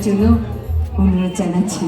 জন্য অনুরোধ জানাচ্ছি।